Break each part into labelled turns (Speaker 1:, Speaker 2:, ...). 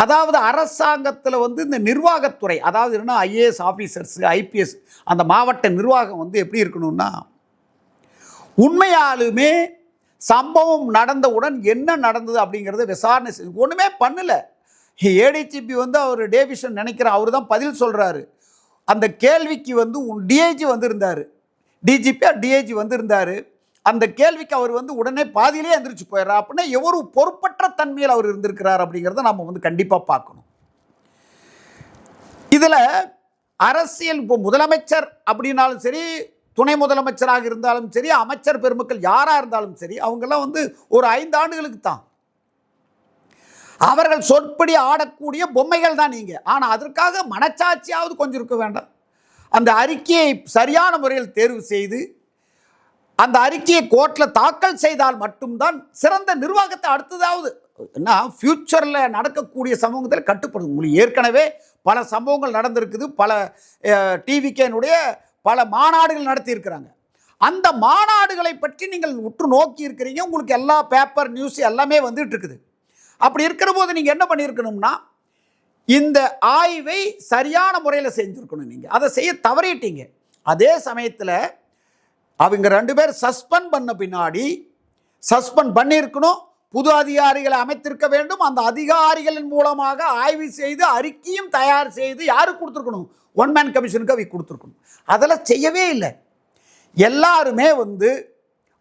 Speaker 1: அதாவது அரசாங்கத்தில் வந்து இந்த நிர்வாகத்துறை அதாவது என்ன ஐஏஎஸ் ஆஃபீஸர்ஸ் ஐபிஎஸ் அந்த மாவட்ட நிர்வாகம் வந்து எப்படி இருக்கணும்னா உண்மையாலுமே சம்பவம் நடந்தவுடன் என்ன நடந்தது அப்படிங்கிறத விசாரணை செஞ்சு ஒன்றுமே பண்ணல. ஏடிஜிபி வந்து அவர் டேவிஷன் நினைக்கிற அவர் தான் பதில் சொல்கிறாரு அந்த கேள்விக்கு வந்து டிஐஜி வந்திருந்தார். டிஜிபி டிஐஜி வந்திருந்தார். அந்த கேள்விக்கு அவர் வந்து உடனே பாதியிலே எந்திரிச்சு போயிடுறா அப்படின்னா எவ்வளவு பொறுப்பற்ற தன்மையில் அவர் இருந்திருக்கிறார் அப்படிங்கிறத நம்ம வந்து கண்டிப்பாக பார்க்கணும். இதில் அரசியல் இப்போ முதலமைச்சர் அப்படின்னாலும் சரி துணை முதலமைச்சராக இருந்தாலும் சரி அமைச்சர் பெருமக்கள் யாராக இருந்தாலும் சரி அவங்கெல்லாம் வந்து ஒரு ஐந்து ஆண்டுகளுக்கு தான். அவர்கள் சொற்படி ஆடக்கூடிய பொம்மைகள் தான் நீங்கள் ஆனால் அதற்காக மனச்சாட்சியாவது கொஞ்சம் இருக்க வேண்டாம். அந்த அறிக்கையை சரியான முறையில் தேர்வு செய்து அந்த அறிக்கையை கோர்ட்டில் தாக்கல் செய்தால் மட்டும்தான் சிறந்த நிர்வாகத்தை அடுத்ததாவது என்ன ஃப்யூச்சரில் நடக்கக்கூடிய சமூகத்தில் கட்டுப்படும் உங்களுக்கு ஏற்கனவே பல சம்பவங்கள் நடந்திருக்குது. பல டிவிகேனுடைய பல மாநாடுகள் நடத்தியிருக்கிறாங்க. அந்த மாநாடுகளை பற்றி நீங்கள் உற்று நோக்கி இருக்கிறீங்க. உங்களுக்கு எல்லா பேப்பர் நியூஸ் எல்லாமே வந்துட்டு இருக்குது. அப்படி இருக்கிற போது நீங்கள் என்ன பண்ணியிருக்கணும்னா இந்த ஆய்வை சரியான முறையில் செஞ்சுருக்கணும் நீங்கள் அதை செய்ய தவறிட்டீங்க. அதே சமயத்தில் அவங்க ரெண்டு பேர் சஸ்பெண்ட் பண்ண பின்னாடி சஸ்பெண்ட் பண்ணியிருக்கணும். புது அதிகாரிகளை அமைத்திருக்க வேண்டும். அந்த அதிகாரிகளின் மூலமாக ஆய்வு செய்து அறிக்கையும் தயார் செய்து யாருக்கு கொடுத்துருக்கணும்? ஒன் மேன் கமிஷனுக்கு அவை கொடுத்துருக்கணும். அதெல்லாம் செய்யவே இல்லை. எல்லாருமே வந்து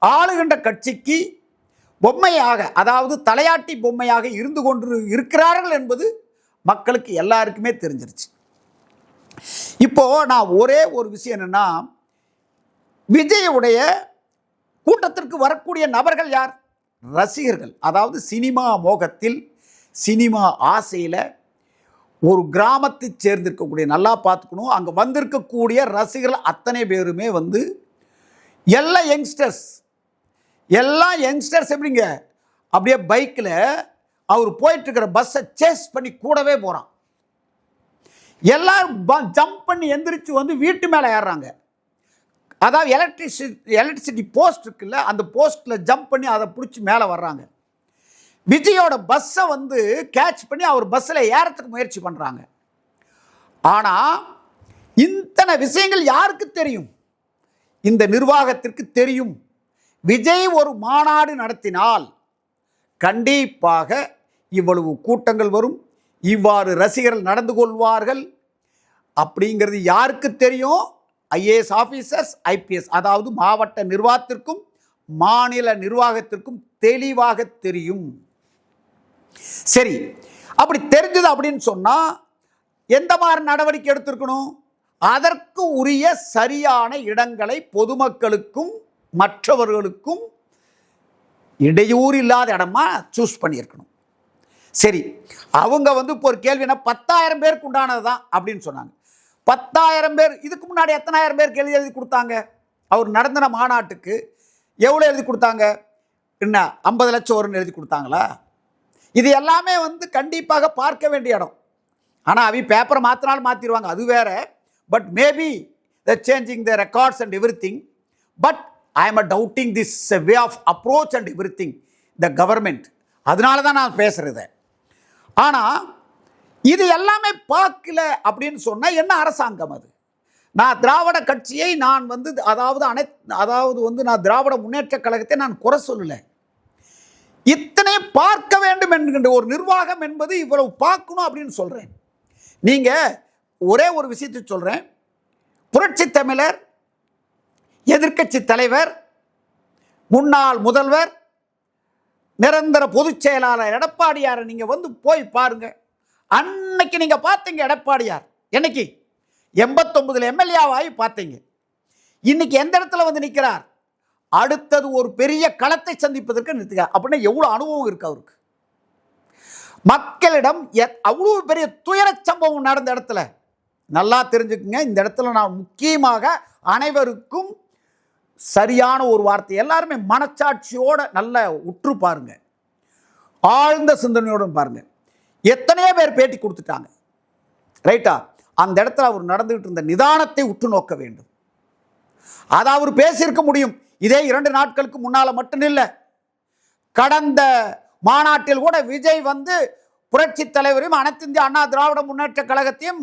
Speaker 1: ஆளுகின்ற கட்சிக்கு பொம்மையாக அதாவது தலையாட்டி பொம்மையாக இருந்து கொண்டு இருக்கிறார்கள் என்பது மக்களுக்கு எல்லாருக்குமே தெரிஞ்சிருச்சு. இப்போது நான் ஒரே ஒரு விஷயம் என்னென்னா விஜயுடைய கூட்டத்திற்கு வரக்கூடிய நபர்கள் யார்? ரசிகர்கள். அதாவது சினிமா மோகத்தில் சினிமா ஆசையில் ஒரு கிராமத்தை சேர்ந்திருக்கக்கூடிய நல்லா பார்த்துக்கணும். அங்கே வந்திருக்கக்கூடிய ரசிகர்கள் அத்தனை பேருமே வந்து எல்லா யங்ஸ்டர்ஸ் எல்லா யங்ஸ்டர்ஸ் எப்படிங்க? அப்படியே பைக்கில் அவர் போயிட்டுருக்கிற பஸ்ஸை சேஸ் பண்ணி கூடவே போகிறான் எல்லாரும் ஜம்ப் பண்ணி எந்திரிச்சு வந்து வீட்டு மேலே ஏறுறாங்க. அதாவது எலக்ட்ரிசிட்டி எலக்ட்ரிசிட்டி போஸ்ட் இருக்குல்ல அந்த போஸ்ட்டில் ஜம்ப் பண்ணி அதை பிடிச்சி மேலே வர்றாங்க. விஜயோட பஸ்ஸை வந்து கேட்ச் பண்ணி அவர் பஸ்ஸில் ஏறத்துக்கு முயற்சி பண்ணுறாங்க ஆனால் இத்தனை விஷயங்கள் யாருக்கு தெரியும்? இந்த நிர்வாகத்திற்கு தெரியும். விஜய் ஒரு மாநாடு நடத்தினால் கண்டிப்பாக இவ்வளவு கூட்டங்கள் வரும் இவ்வாறு ரசிகர்கள் நடந்து கொள்வார்கள். அப்படிங்கிறது யாருக்கு தெரியும்? ஐஏஎஸ் ஆஃபீஸர்ஸ் ஐபிஎஸ் அதாவது மாவட்ட நிர்வாகத்திற்கும் மாநில நிர்வாகத்திற்கும் தெளிவாக தெரியும். சரி அப்படி தெரிஞ்சது அப்படின்னு சொன்னால் எந்த மாதிரி நடவடிக்கை எடுத்திருக்கணும்? அதற்கு உரிய சரியான இடங்களை பொதுமக்களுக்கும் மற்றவர்களுக்கும் இடையூறு இல்லாத இடமா சூஸ் பண்ணியிருக்கணும். சரி அவங்க வந்து இப்போ ஒரு கேள்வினா பத்தாயிரம் பேருக்கு உண்டானது தான் அப்படின்னு சொன்னாங்க. பத்தாயிரம் பேர் இதுக்கு முன்னாடி எத்தனாயிரம் பேர் கேள்வி எழுதி கொடுத்தாங்க? அவர் நடந்தின மாநாட்டுக்கு எவ்வளோ எழுதி கொடுத்தாங்க? என்ன ஐம்பது லட்சம் வரும்னு எழுதி கொடுத்தாங்களா? இது எல்லாமே வந்து கண்டிப்பாக பார்க்க வேண்டிய இடம். ஆனால் அவி பேப்பரை மாற்றினாலும் மாற்றிடுவாங்க அது வேற. But maybe the changing the records and every thing but I am a doubting this way of approach and every thing the government அதனால தான் நான் பேசுகிறத ஆனால் இது எல்லாமே பார்க்கல அப்படின்னு சொன்னால் என்ன அரசாங்கம் அது? நான் திராவிட கட்சியை நான் வந்து அதாவது அனை அதாவது வந்து நான் திராவிட முன்னேற்ற கழகத்தை நான் குறை சொல்லலை. இத்தனை பார்க்க வேண்டும் என்கின்ற ஒரு நிர்வாகம் என்பது இவ்வளவு பார்க்கணும் அப்படின்னு சொல்கிறேன் நீங்கள் ஒரே ஒரு விஷயத்தை சொல்கிறேன் புரட்சி தமிழர் எதிர்க்கட்சி தலைவர் முன்னாள் முதல்வர் நிரந்தர பொதுச் செயலாளர் எடப்பாடியாரை நீங்கள் வந்து போய் பாருங்கள் அன்னைக்கு நீங்கள் பார்த்தீங்க எடப்பாடியார். என்னைக்கு? எண்பத்தொன்பதுல எம்எல்ஏவாகி பார்த்தீங்க. இன்னைக்கு எந்த இடத்துல வந்து நிற்கிறார்? அடுத்தது ஒரு பெரிய களத்தை சந்திப்பதற்கு நிறுத்துகிறார் அப்படின்னா எவ்வளோ அனுபவம் இருக்கு அவருக்கு. மக்களிடம் அவ்வளோ பெரிய துயர சம்பவம் நடந்த இடத்துல. நல்லா தெரிஞ்சுக்குங்க. இந்த இடத்துல நான் முக்கியமாக அனைவருக்கும் சரியான ஒரு வார்த்தை. எல்லாருமே மனச்சாட்சியோட நல்ல உற்று பாருங்க. ஆழ்ந்த சிந்தனையோடு பாருங்க. எத்தனையோ பேர் பேட்டி கொடுத்துட்டாங்க. ரைட்டா? அந்த இடத்துல அவர் நடந்துகிட்டு இருந்த நிதானத்தை உற்று நோக்க வேண்டும். அதை அவர் பேசியிருக்க முடியும். இதே இரண்டு நாட்களுக்கு முன்னால் மட்டும் இல்லை. கடந்த மாநாட்டில் கூட விஜய் வந்து புரட்சி தலைவரையும் அனைத்து இந்திய அண்ணா திராவிட முன்னேற்ற கழகத்தையும்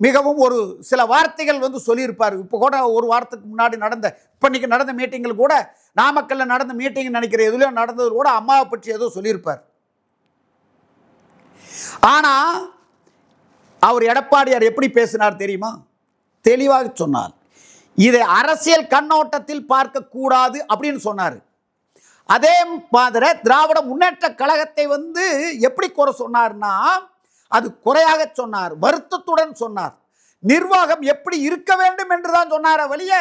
Speaker 1: மிகவும் ஒரு சில வார்த்தைகள் வந்து சொல்லியிருப்பார். இப்போ கூட ஒரு வாரத்துக்கு முன்னாடி நடந்த இப்போ இன்னைக்கு நடந்த மீட்டிங்கில் கூட நாமக்கல்ல நடந்த மீட்டிங் நினைக்கிற எதுலையும் நடந்தது கூட அம்மாவை பற்றி ஏதோ சொல்லியிருப்பார். ஆனால் அவர் எடப்பாடியார் எப்படி பேசினார் தெரியுமா? தெளிவாக சொன்னார். இதை அரசியல் கண்ணோட்டத்தில் பார்க்கக்கூடாது அப்படின்னு சொன்னார். அதே மாதிரி திராவிட முன்னேற்ற கழகத்தை வந்து எப்படி குறை சொன்னார்னா அது குறையாக சொன்னார் வருத்தத்துடன் சொன்னார். நிர்வாகம் எப்படி இருக்க வேண்டும் என்று தான் சொன்னார வழிய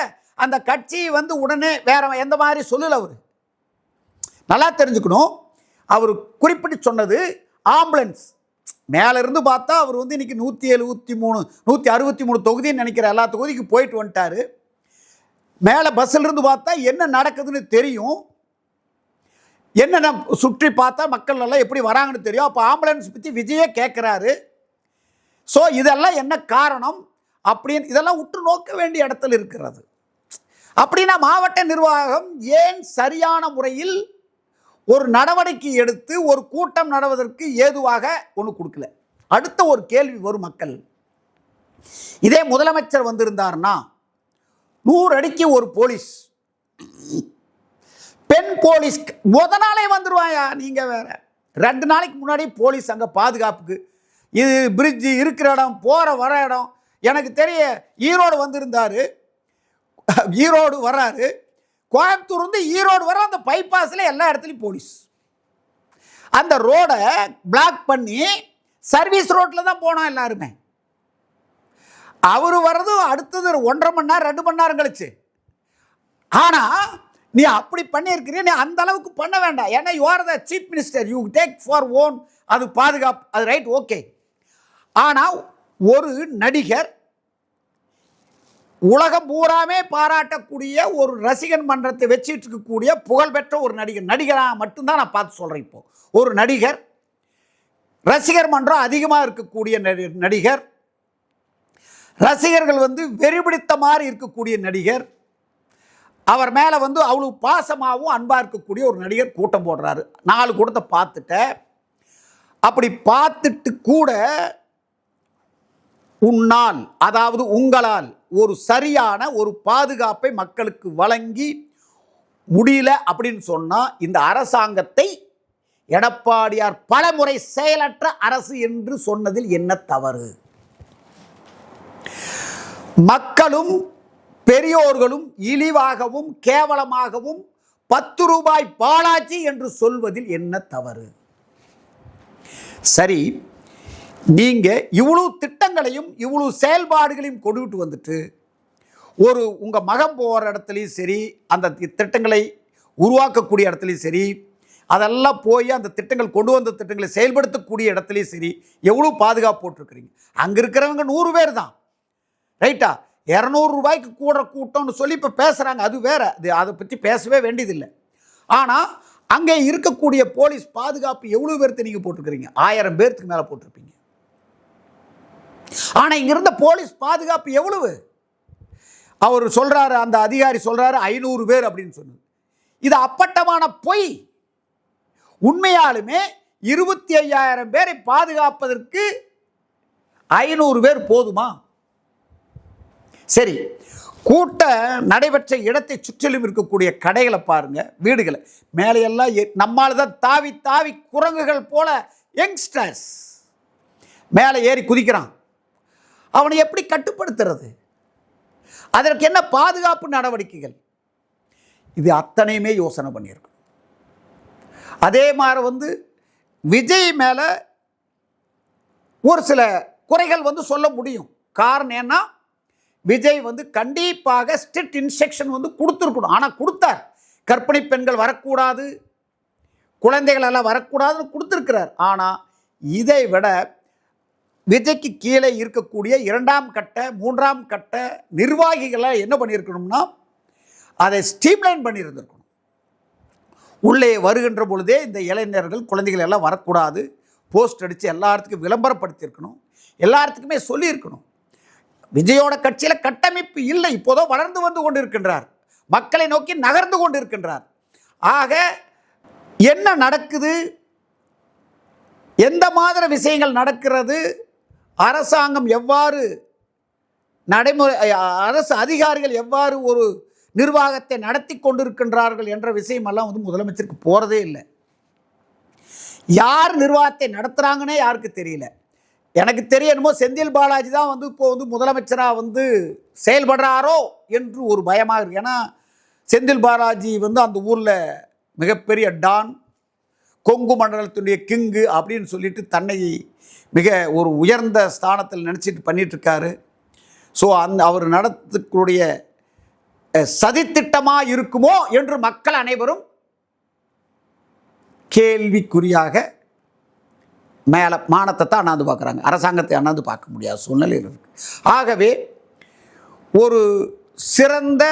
Speaker 1: அந்த கட்சி வந்து உடனே வேற எந்த மாதிரி சொல்லல அவர். நல்லா தெரிஞ்சுக்கணும். அவர் குறிப்பிட்டு சொன்னது ஆம்புலன்ஸ். மேலேருந்து பார்த்தா அவர் வந்து இன்றைக்கி நூற்றி எழுபத்தி மூணு நூற்றி அறுபத்தி மூணு தொகுதின்னு நினைக்கிற எல்லா தொகுதிக்கு போயிட்டு வந்துட்டார். மேலே பஸ்ஸில் இருந்து பார்த்தா என்ன நடக்குதுன்னு தெரியும். என்னென்ன சுற்றி பார்த்தா மக்கள் எல்லாம் எப்படி வராங்கன்னு தெரியும். அப்போ ஆம்புலன்ஸ் பற்றி விஜயே கேட்குறாரு ஸோ இதெல்லாம் என்ன காரணம்? அப்படின்னு இதெல்லாம் உற்று நோக்க வேண்டிய இடத்துல இருக்கிறது. அப்படின்னா மாவட்ட நிர்வாகம் ஏன் சரியான முறையில் ஒரு நடவடிக்கை எடுத்து ஒரு கூட்டம் நடவதற்கு ஏதுவாக ஒன்று கொடுக்கல. அடுத்த ஒரு கேள்வி வரும் மக்கள். இதே முதலமைச்சர் வந்திருந்தார்னா நூறு அடிக்கு ஒரு போலீஸ். பெண் போலீஸ் முத நாளே வந்துடுவாயா நீங்க வேற? ரெண்டு நாளைக்கு முன்னாடி போலீஸ் அங்கே பாதுகாப்புக்கு. இது பிரிட்ஜு இருக்கிற இடம் போகிற வர இடம். எனக்கு தெரிய ஈரோடு வந்திருந்தாரு. ஈரோடு வராரு கோயம்புத்தூர் வந்து ஈரோடு வர அந்த பைபாஸில் எல்லா இடத்துலையும் போலீஸ் அந்த ரோடை பிளாக் பண்ணி சர்வீஸ் ரோட்டில் தான் போனோம் எல்லாருமே. அவர் வர்றதும் அடுத்தது ஒரு ஒன்றரை மணி நேரம் ரெண்டு மணி நேரம் கழிச்சு. ஆனால் நீ அப்படி பண்ணியிருக்கிறீ நீ அந்த அளவுக்கு பண்ண வேண்டாம். ஏன்னா you are the chief minister you take for own அது பாதுகாப்பு. அது ரைட் ஓகே ஆனால் ஒரு நடிகர் உலகம் பூராமே பாராட்டக்கூடிய ஒரு ரசிகன் மன்றத்தை வச்சிட்டு இருக்கக்கூடிய புகழ்பெற்ற ஒரு நடிகர். நடிகராக மட்டும்தான் நான் பார்த்து சொல்கிறேன் இப்போது ஒரு நடிகர் ரசிகர் மன்றம் அதிகமாக இருக்கக்கூடிய நடி- நடிகர் ரசிகர்கள் வந்து வெறிபிடித்த மாதிரி இருக்கக்கூடிய நடிகர் அவர் மேலே வந்து அவ்வளோ பாசமாகவும் அன்பாக இருக்கக்கூடிய ஒரு நடிகர் கூட்டம் போடுறாரு. நாலு கூட்டத்தை பார்த்துட்டேன். அப்படி பார்த்துட்டு கூட உன்னால் அதாவது உங்களால் ஒரு சரியான ஒரு பாதுகாப்பை மக்களுக்கு வழங்கி முடியல அப்படின்னு சொன்னால் இந்த அரசாங்கத்தை எடப்பாடியார் பலமுறை செயலற்ற அரசு என்று சொன்னதில் என்ன தவறு? மக்களும் பெரியோர்களும் இழிவாகவும் கேவலமாகவும் பத்து ரூபாய் பாலாச்சி என்று சொல்வதில் என்ன தவறு? சரி நீங்கள் இவ்வளோ திட்டங்களையும் இவ்வளோ செயல்பாடுகளையும் கொடுக்கிட்டு வந்துட்டு ஒரு உங்கள் மகம் போகிற இடத்துலையும் சரி அந்த திட்டங்களை உருவாக்கக்கூடிய இடத்துலையும் சரி அதெல்லாம் போய் அந்த திட்டங்கள் கொண்டு வந்த திட்டங்களை செயல்படுத்தக்கூடிய இடத்துலையும் சரி எவ்வளோ பாதுகாப்பு போட்டிருக்கிறீங்க? அங்கே இருக்கிறவங்க நூறு பேர் தான். ரைட்டா? இரநூறுபாய்க்கு கூட கூட்டம்னு சொல்லி இப்போ பேசுகிறாங்க அது வேறு. அது அதை பற்றி பேசவே வேண்டியதில்லை. ஆனால் அங்கே இருக்கக்கூடிய போலீஸ் பாதுகாப்பு எவ்வளோ பேர்த்து நீங்கள் போட்டிருக்கிறீங்க? ஆயிரம் பேர்த்துக்கு மேலே போட்டிருப்பீங்க. ஆனால் இங்கிருந்த போலீஸ் பாதுகாப்பு எவ்வளவு? அவர் சொல்கிறாரு அந்த அதிகாரி சொல்கிறாரு ஐநூறு பேர் அப்படின்னு சொன்னது. இது அப்பட்டமான பொய். உண்மையாலுமே இருபத்தி ஐயாயிரம் பேரை பாதுகாப்பதற்கு ஐநூறு பேர் போதுமா? சரி கூட்ட நடைபெற்ற இடத்தை சுற்றிலும் இருக்கக்கூடிய கடைகளை பாருங்க வீடுகளை. மேலையெல்லாம் நம்மால் நம்மால தான் தாவி தாவி குரங்குகள் போல யங்ஸ்டர்ஸ். மேலே ஏறி குதிக்கிறான். அவனை எப்படி கட்டுப்படுத்துறது? அதற்கு என்ன பாதுகாப்பு நடவடிக்கைகள்? இது அத்தனையுமே யோசனை பண்ணியிருக்கணும் அதே மாதிரி வந்து விஜய் மேலே ஒரு சில குறைகள் வந்து சொல்ல முடியும். காரணம் என்ன விஜய் வந்து கண்டிப்பாக ஸ்ட்ரிக்ட் இன்ஸ்ட்ரக்ஷன் வந்து கொடுத்துருக்கணும். ஆனால் கொடுத்தார். கர்ப்பிணி பெண்கள் வரக்கூடாது. குழந்தைகள் எல்லாம் வரக்கூடாதுன்னு கொடுத்துருக்கிறார். ஆனால் இதை விட விஜய்க்கு கீழே இருக்கக்கூடிய இரண்டாம் கட்ட மூன்றாம் கட்ட நிர்வாகிகளை என்ன பண்ணியிருக்கணும்னா அதை ஸ்டீம்லைன் பண்ணியிருந்திருக்கணும். உள்ளே வருகின்ற பொழுதே இந்த இளைஞர்கள் குழந்தைகள் எல்லாம் வரக்கூடாது. போஸ்ட் அடித்து எல்லாத்துக்கும் விளம்பரப்படுத்தியிருக்கணும். எல்லாத்துக்குமே சொல்லியிருக்கணும். விஜயோட கட்சியில் கட்டமைப்பு இல்லை. இப்போதோ வளர்ந்து வந்து கொண்டிருக்கின்றார். மக்களை நோக்கி நகர்ந்து கொண்டிருக்கின்றார். ஆக என்ன நடக்குது? எந்த மாதிரி விஷயங்கள் நடக்கிறது? அரசாங்கம் எவ்வாறு நடைமுறை அரசு அதிகாரிகள் எவ்வாறு ஒரு நிர்வாகத்தை நடத்தி கொண்டிருக்கின்றார்கள் என்ற விஷயமெல்லாம் வந்து முதலமைச்சருக்கு போகிறதே இல்லை. யார் நிர்வாகத்தை நடத்துகிறாங்கன்னே யாருக்கு தெரியல. எனக்கு தெரியணுமோ செந்தில் பாலாஜி தான் வந்து இப்போ வந்து முதலமைச்சராக வந்து செயல்படுறாரோ என்று ஒரு பயமாக இருக்கு. ஏன்னா செந்தில் பாலாஜி வந்து அந்த ஊரில் மிகப்பெரிய டான் கொங்கு மண்டலத்தினுடைய கிங்கு அப்படின்னு சொல்லிட்டு தன்னை மிக ஒரு உயர்ந்த ஸ்தானத்தில் நினச்சிட்டு பண்ணிகிட்ருக்காரு ஸோ அந்த அவர் நடத்தக்கூடிய சதித்திட்டமாக இருக்குமோ என்று மக்கள் அனைவரும் கேள்விக்குறியாக மேலே மானத்தை தான் அண்ணாந்து பார்க்குறாங்க. அரசாங்கத்தை அண்ணாந்து பார்க்க முடியாத சூழ்நிலை இருக்கு. ஆகவே ஒரு சிறந்த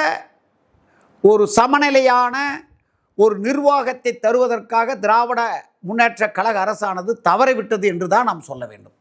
Speaker 1: ஒரு சமநிலையான ஒரு நிர்வாகத்தை தருவதற்காக திராவிட முன்னேற்ற கழக அரசானது தவறிவிட்டது என்று தான் நாம் சொல்ல வேண்டும்.